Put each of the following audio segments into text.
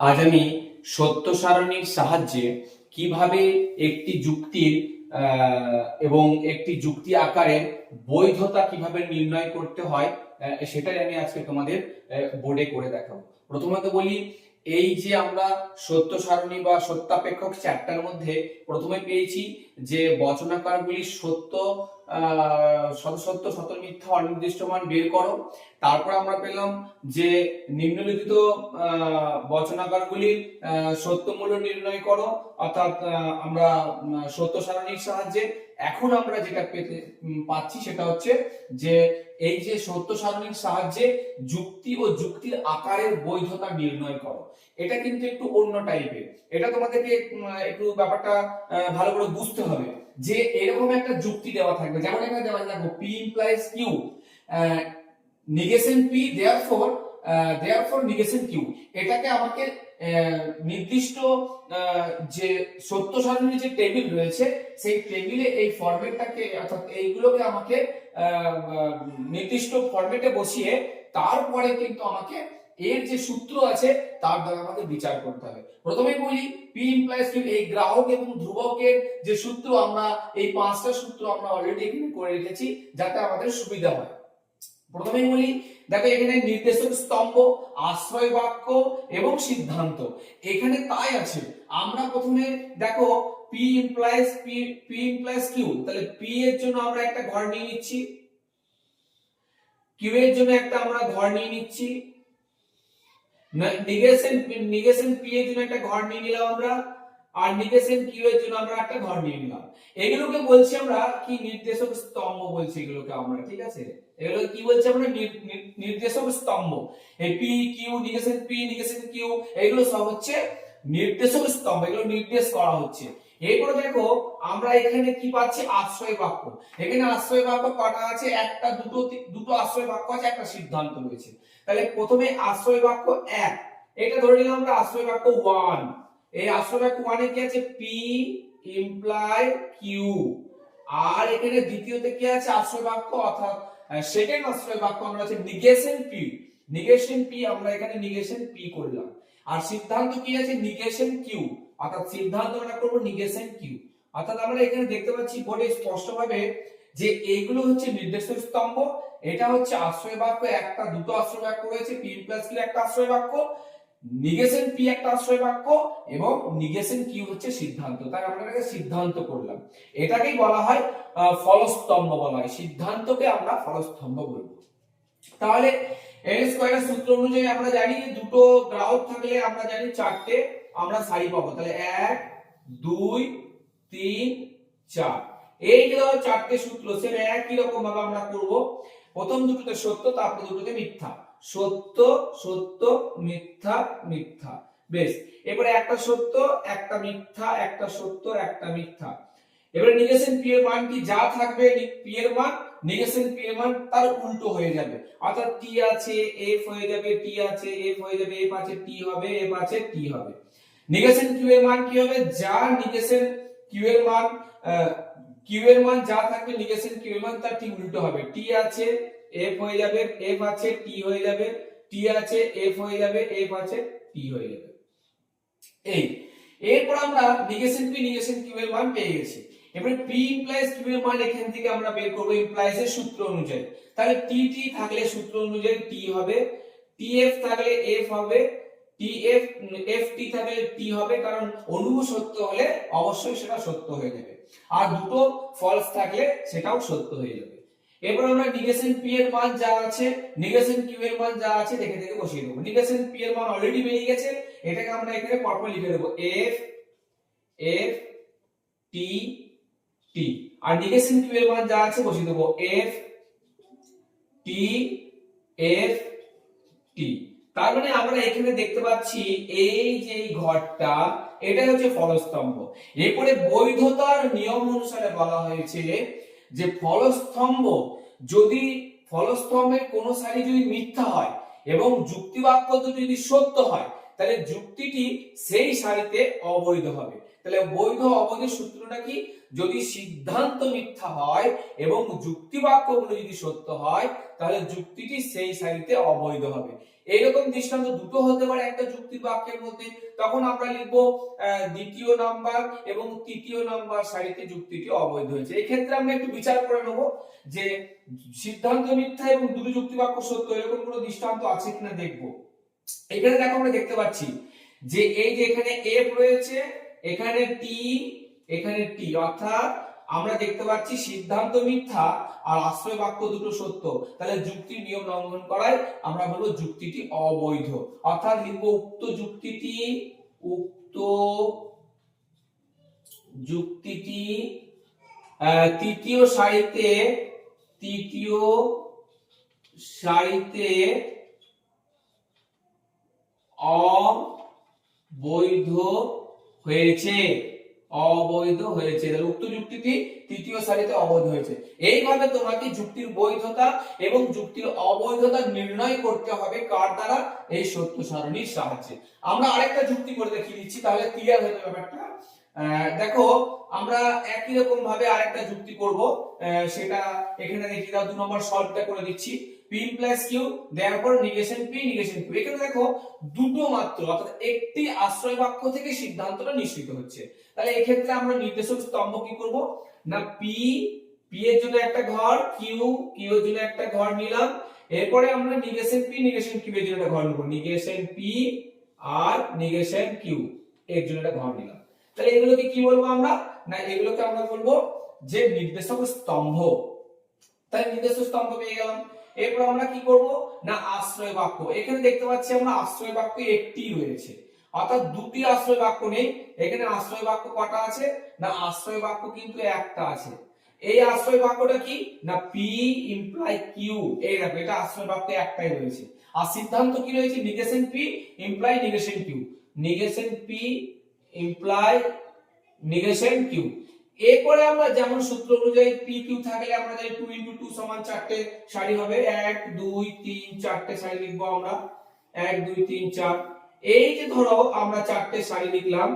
আজ আমি সত্য সারণীর সাহায্যে কীভাবে একটি যুক্তির এবং একটি যুক্তি আকারের বৈধতা কীভাবে নির্ণয় করতে হয় সেটাই আমি আজকে তোমাদের বোর্ডে করে দেখাবো। প্রথমত বলি এই যে আমরা সত্য সারণী বা সত্যাপেক্ষক চ্যাপ্টার মধ্যে প্রথমে পেয়েছি যে বচনাকারগুলি সত্য সত্য শত মিথ্যা অনির্দিষ্ট মান বের করো। তারপর আমরা পেলাম যে নিম্নলিখিত বচনাকারগুলির সত্য মূল্য নির্ণয় করো। অর্থাৎ আমরা সত্য সারণীর সাহায্যে এখন আমরা যেটা পেতে পাচ্ছি সেটা হচ্ছে যে এই যে সত্য সারণীর সাহায্যে যুক্তি ও যুক্তির আকারের বৈধতা নির্ণয় করো। এটা কিন্তু একটু অন্য টাইপের এটা তোমাদেরকে একটু ব্যাপারটা ভালো করে বুঝতে হবে যে এরকম একটা যুক্তি দেওয়া থাকবে। যেমন এখানে দেওয়া দেখো P implies Q negation P therefore therefore negation Q. এটাকে আমাকে নির্দিষ্ট যে সত্য সারণীর যে টেবিল রয়েছে, সেই টেবিলে এই ফরম্যাটটাকে অর্থাৎ এইগুলোকে আমাকে নির্দিষ্ট ফরম্যাটে বসিয়ে তারপরে কিন্তু আমাকে এর যে সূত্র আছে, তার দ্বারা আমাকে বিচার করতে হবে। প্রথমেই বলি পি ইমপ্লাইজ কিউ এই গ্রাহক এবং ধ্রুবকের যে সূত্র আমরা, এই পাঁচটা সূত্র আমরা অলরেডি এখানে করে রেখেছি, যাতে আমাদের সুবিধা হয়। প্রথমেই বলি, দেখো এখানে নির্দেশক স্তম্ভ, আশ্রয় বাক্য এবং সিদ্ধান্ত। এখানে তাই আছে। আমরা প্রথমে দেখো P implies P P implies Q তাহলে পি এর জন্য আমরা একটা ঘর নিয়ে নিচ্ছি। কিউ এর জন্য একটা আমরা ঘর নিয়ে নিচ্ছি। নিগেশন নিগেশন পি এর জন্য একটা ঘর নিয়ে নিলাম আমরা। আর নিগেশন কিউ এর জন্য আমরা একটা ঘর নিয়ে নিলাম। এগুলোকে বলছি আমরা কি নির্দেশক স্তম্ভ বলছি এগুলোকে আমরা, ঠিক আছে? এগুলো কি বলছি আমরা? নির- নির- নির্দেশক স্তম্ভ। এই P, Q negation P negation Q, এগুলো সব হচ্ছে নির্দেশক স্তম্ভ। এগুলো নির্দেশ করা হচ্ছে। এরপরে দেখো, আমরা এখানে কি পাচ্ছি? আশ্রয় বাক্য। এখানে আশ্রয় বাক্য কটা আছে? একটা, দুটো দুটো আশ্রয় বাক্য আছে, একটা সিদ্ধান্ত রয়েছে। তাহলে প্রথমে আশ্রয় বাক্য এক। এটা ধরে নিলাম আমরা আশ্রয় বাক্য ওয়ান এই বাক্য ওয়ানে কি আছে? পি ইমপ্লাই কিউ আর এখানে দ্বিতীয়তে কি আছে? আশ্রয় বাক্য, অর্থাৎ সেকেন্ড আশ্রয় বাক্য আমরা আছে নিগেশন পি নিগেশন পি আমরা এখানে নিগেশন পি করলাম। আর সিদ্ধান্ত কি আছে? নিগেশন কিউ অর্থাৎ সিদ্ধান্ত আমরা করব নিগেশন কিউ অর্থাৎ আমরা এখানে দেখতে পাচ্ছি বোর্ডে স্পষ্টভাবে যে এইগুলো হচ্ছে নির্দেশক স্তম্ভ। এটা হচ্ছে আশ্রয় বাক্য, একটা, দুটো আশ্রয় বাক্য রয়েছে। পি প্লাস কিউ একটা আশ্রয় বাক্য। নিগেশন পি একটা আশ্রয় বাক্য এবং নিগেশন কিউ হচ্ছে সিদ্ধান্ত। তাই আমরা এটাকে সিদ্ধান্ত করলাম। এটাকেই বলা হয় ফলস্তম্ভ বলা হয়। সিদ্ধান্তকে আমরা ফলস্তম্ভ বলব। তাহলে এন সূত্র অনুযায়ী আমরা জানি দুটো গ্রাহক থাকলে আমরা জানি চারটে, আমরা সারি পাবো। তাহলে এক, দুই, তিন, চার। এই যে চারটে সূত্র সেটা একই রকম ভাবে আমরা করব। প্রথম দুটোতে সত্য, তারপর দুটোতে মিথ্যা। সত্য সত্য, মিথ্যা মিথ্যা। বেশ, এবারে একটা সত্য, একটা মিথ্যা, একটা সত্য, একটা মিথ্যা। এবারে নিগেশন পি এর মান কি যা থাকবে পি এর মান? নিগেশন পি এর মান তার উল্টো হয়ে যাবে। অর্থাৎ টি আছে এফ হয়ে যাবে টি আছে এফ হয়ে যাবে এফ আছে টি হবে এফ আছে টি হবে। নিগেশন কিউ এর মান কি হবে? যা নিগেশন কিউ এর মান কিউ এর মান যা থাকবে নিগেশন কিউ এর মান তার ঠিক উল্টো হবে। টি আছে এফ হয়ে যাবে এফ আছে টি হয়ে যাবে টি আছে এফ হয়ে যাবে এফ আছে টি হয়ে যাবে। এই, এরপর আমরা নিগেশন পি নিগেশন কিউ এর মান পেয়ে গেছি। এবারে পি ইমপ্লাইজ কিউ এর মান এখান থেকে আমরা বের করব ইমপ্লাইজ এর সূত্র অনুযায়ী। তাহলে টি টি থাকলে সূত্র অনুযায়ী টি হবে টি এফ থাকলে এফ হবে টি এফ এফ টি থাকলে টি হবে, কারণ অনুভব সত্য হলে অবশ্যই সেটা সত্য হয়ে যাবে। আর দুটো ফলস থাকলে সেটাও সত্য হয়ে যাবে। এরপর আমরা নিগেশন পি এর মান যা আছে নিগেশন কিউ এর মান যা আছে দেখে দেখে বসিয়ে দেবো। নিগেশন পি এর মান অলরেডি বেরিয়ে গেছে, এটাকে আমরা এখানে পরপর লিখে দেবো। এফ এফ টি টি আর নিগেশন কিউ এর মান যা আছে বসিয়ে দেবো। এফ টি এফ টি তার মানে আমরা এখানে দেখতে পাচ্ছি এই যে ঘরটা এটা হচ্ছে ফলস্তম্ভ। এরপরে বৈধতার নিয়ম অনুসারে বলা হয়েছে যে ফলস্তম্ভ যদি, ফলস্তম্ভের কোনো সারি যদি মিথ্যা হয় এবং যুক্তিবাক্য যদি সত্য হয়, তাহলে যুক্তিটি সেই সারিতে অবৈধ হবে। তাহলে বৈধ অবৈধ সূত্রটা কি? যদি সিদ্ধান্ত মিথ্যা হয় এবং যুক্তিবাক্যগুলো যদি সত্য হয়, তাহলে যুক্তিটি সেই সারিতে অবৈধ হবে। এইরকম দৃষ্টান্ত দুটো হতে পারে একটা যুক্তি বাক্যের মধ্যে। তখন আমরা লিখব দ্বিতীয় নাম্বার এবং তৃতীয় নাম্বার সারিতে যুক্তিটি অবৈধ হয়েছে। এই ক্ষেত্রে আমরা একটু বিচার করে নেব যে সিদ্ধান্ত মিথ্যা এবং দুটো যুক্তি বাক্য সত্য, এরকম কোনো দৃষ্টান্ত আছে কিনা দেখব। এখানে দেখো আমরা দেখতে পাচ্ছি যে এই যে এখানে এফ রয়েছে এখানে টি এখানে টি অর্থাৎ আমরা দেখতে পাচ্ছি সিদ্ধান্ত মিথ্যা আর আশ্রয় বাক্য দুটো সত্য। তাহলে যুক্তির নিয়ম লঙ্ঘন করায় আমরা বলব যুক্তিটি অবৈধ। অর্থাৎ লিখব উক্ত যুক্তিটি উক্ত যুক্তিটি তৃতীয় সারিতে তৃতীয় সারিতে অবৈধ হয়েছে, অবৈধ হয়েছে। তাহলে উক্ত যুক্তিটি তৃতীয় সারিতে অবৈধ হয়েছে। এইভাবে তোমাকে যুক্তির বৈধতা এবং যুক্তির অবৈধতা নির্ণয় করতে হবে কার দ্বারা? এই সত্য সারণীর সাহায্যে। আমরা আরেকটা যুক্তি করে দেখিয়ে দিচ্ছি, তাহলে ক্লিয়ার হয়ে যাবে ব্যাপারটা। দেখো, আমরা একই রকম ভাবে আরেকটা যুক্তি করব। সেটা এখানে দেখিয়ে দাও, দু নম্বর সলভটা করে দিচ্ছি। পি প্লাস দেয়ারপর নিগেশন নিগেশন এখানে দেখো দুটো মাত্র, অর্থাৎ একটি আশ্রয় বাক্য থেকে সিদ্ধান্তটা নিশ্চিত হচ্ছে। তাহলে আমরা নির্দেশক স্তম্ভ কি করব? না এর জন্য একটা ঘর এর জন্য একটা ঘর নিলাম। এরপরে আমরা নিগেশন নিগেশন এর জন্য একটা ঘর নেব। নিগেশন আর নিগেশন কিউ এর জন্য একটা ঘর নিলাম। তাহলে এগুলোকে কি বলব আমরা? না, এগুলোকে আমরা বলব যে নির্দেশক স্তম্ভ। তাহলে নির্দেশক স্তম্ভ পেয়ে গেলাম। এরপর আমরা কি করব? না, আশ্রয় বাক্য। এখানে দেখতে পাচ্ছি আমরা আশ্রয় বাক্য একটি রয়েছে। অর্থাৎ দুটি আশ্রয় বাক্য নেই। এখানে আশ্রয় বাক্য কটা আছে? না, আশ্রয় বাক্য কিন্তু একটা আছে। এই আশ্রয় বাক্যটা কি? না পি ইমপ্লাই কিউ এই দেখো, এটা আশ্রয় বাক্য একটাই রয়েছে। আর সিদ্ধান্ত কি রয়েছে? Negation P imply negation Q negation P imply negation Q এরপরে আমরা যেমন সূত্র অনুযায়ী পি কিউ থাকলে আমরা জানি টু ইন্টু টু সমান চারটে সারি হবে। এক, দুই, তিন, চারটে সারি লিখব আমরা। এক, দুই, তিন, চার। এই যে ধরো আমরা চারটে সারি লিখলাম,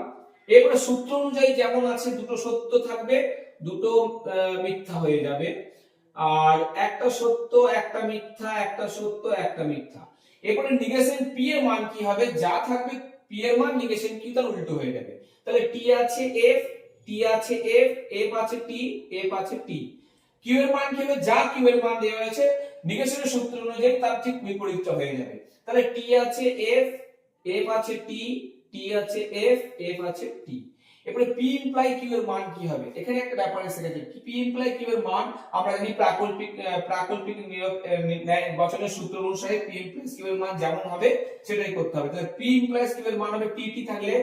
এরপরে সূত্র অনুযায়ী যেমন আছে দুটো সত্য থাকবে, দুটো মিথ্যা হয়ে যাবে। আর একটা সত্য, একটা মিথ্যা, একটা সত্য, একটা মিথ্যা। এরপরে নিগেশন পি এর মান কি হবে? যা থাকবে পি এর মান নিগেশন কিউ তার উল্টো হয়ে যাবে। তাহলে টি আছে এফ টি আছে এফ এফ আছে টি এফ আছে টি কিউ এর মান কি হবে? যা কিউ এর মান দেওয়া হয়েছে নিগেশনের সূত্র অনুযায়ী তার ঠিক বিপরীতটা হয়ে যাবে। তাহলে টি আছে এফ এফ আছে টি টি আছে এফ এফ আছে টি এরপরে পি ইমপ্লাই কিউ এর মান কি হবে? এখানে একটা ব্যাপার এসে গেছে পি ইমপ্লাই কিউ এর মান, আমরা জানি প্রাকল্পিক প্রাকল্পিক বচনের সূত্র অনুসারে পি ইমপ্লাই কিউ এর মান যেমন হবে, সেটাই করতে হবে। তাহলে পি ইমপ্লাই কিউ এর মান হবে টি টি থাকলে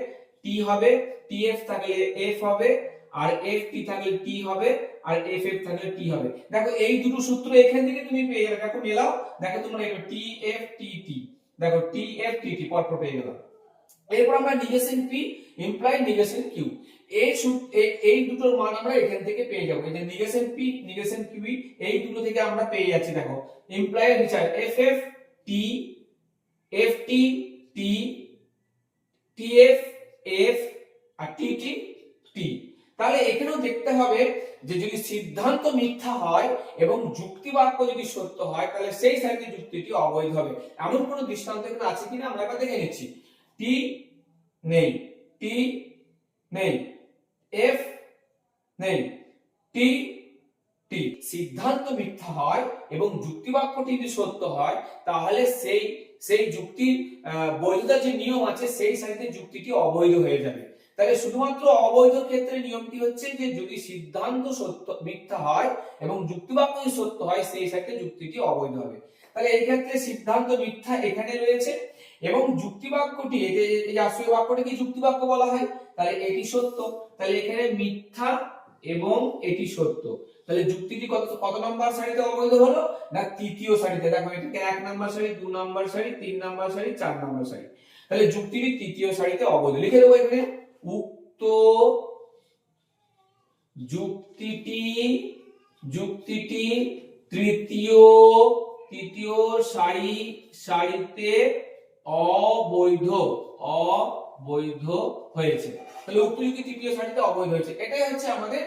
টি হবে টি এফ থাকলে এফ হবে, আর এফ টি থাকলে টি হবে, আর এফ এফ থাকলে টি হবে। দেখো, এই দুটো সূত্র এখান থেকে তুমি পেয়ে যাবে। দেখো, মেলাও। দেখো, তোমরা এটা টি এফ টি টি দেখো টি এফ টি টি পরপর পেয়ে গেলাম। এরপর আমরা negation P imply negation Q এই এই- দুটোর মান আমরা এখান থেকে পেয়ে যাব। এই যে নিগেশন পি নিগেশন কিউ এই দুটো থেকে আমরা পেয়ে যাচ্ছি, দেখো। ইমপ্লাই নিচে F F T F T F F আর টি টি টি তাহলে এখানেও দেখতে হবে যে যদি সিদ্ধান্ত মিথ্যা হয় এবং যুক্তি বাক্য যদি সত্য হয় তাহলে সেই সাইডে যুক্তিটি অবৈধ হবে। এমন কোনো দৃষ্টান্ত এখানে আছে কিনা? আমরা একবার দেখে নিচ্ছি। টি নেই। টি নেই। এফ নেই। টি টি সিদ্ধান্ত মিথ্যা হয় এবং যুক্তি বাক্যটি যদি সত্য হয় তাহলে সেই সেই যুক্তির আহ, বৈধতার যে নিয়ম আছে সেই সাইডে যুক্তিটি অবৈধ হয়ে যাবে। তাহলে শুধুমাত্র অবৈধ ক্ষেত্রে নিয়মটি হচ্ছে যে যদি সিদ্ধান্ত সত্য, মিথ্যা হয় এবং যুক্তিবাক্য যদি সত্য হয়, সেই সাইডে যুক্তিটি অবৈধ হবে। তাহলে এই ক্ষেত্রে সিদ্ধান্ত মিথ্যা এখানে রয়েছে এবং যুক্তিবাক্যটি যে, এই আশ্রয় বাক্যটিকে যুক্তিবাক্য বলা হয়? তাহলে এটি সত্য। তাহলে এখানে মিথ্যা এবং এটি সত্য। তাহলে যুক্তিটি কত কত নম্বর সারিতে অবৈধ হলো না তৃতীয় সারিতে? দেখো এটাকে এক নম্বর সারি, দু নম্বর সারি, তিন নম্বর সারি, চার নম্বর সারি। তাহলে যুক্তিটি তৃতীয় সারিতে অবৈধ। লিখে দেবো এখানে। উক্ত যুক্তিটি যুক্তিটি তৃতীয় তৃতীয় সারি, সারিতে অবৈধ অবৈধ হয়েছে। তাহলে উক্ত যুক্তি তৃতীয় সারিতে অবৈধ হয়েছে। এটাই হচ্ছে আমাদের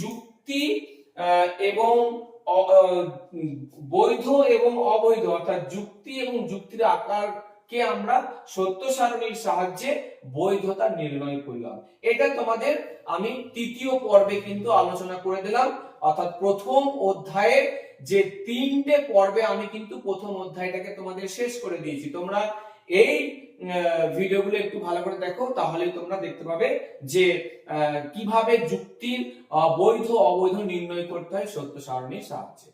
যুক্তি এবং বৈধ এবং অবৈধ, অর্থাৎ যুক্তি এবং যুক্তির আকারকে আমরা? সত্য সারণীর সাহায্যে বৈধতা নির্ণয় করলাম। এটা তোমাদের আমি তৃতীয় পর্বে কিন্তু আলোচনা করে দিলাম। অর্থাৎ প্রথম অধ্যায়ের যে তিনটে পর্বে আমি কিন্তু প্রথম অধ্যায়টাকে তোমাদের শেষ করে দিয়েছি। তোমরা এই ভিডিওগুলো একটু ভালো করে দেখো, তাহলে তোমরা দেখতে পাবে যে কীভাবে যুক্তির বৈধ অবৈধ নির্ণয় করতে হয় সত্য সারণীর সাহায্যে।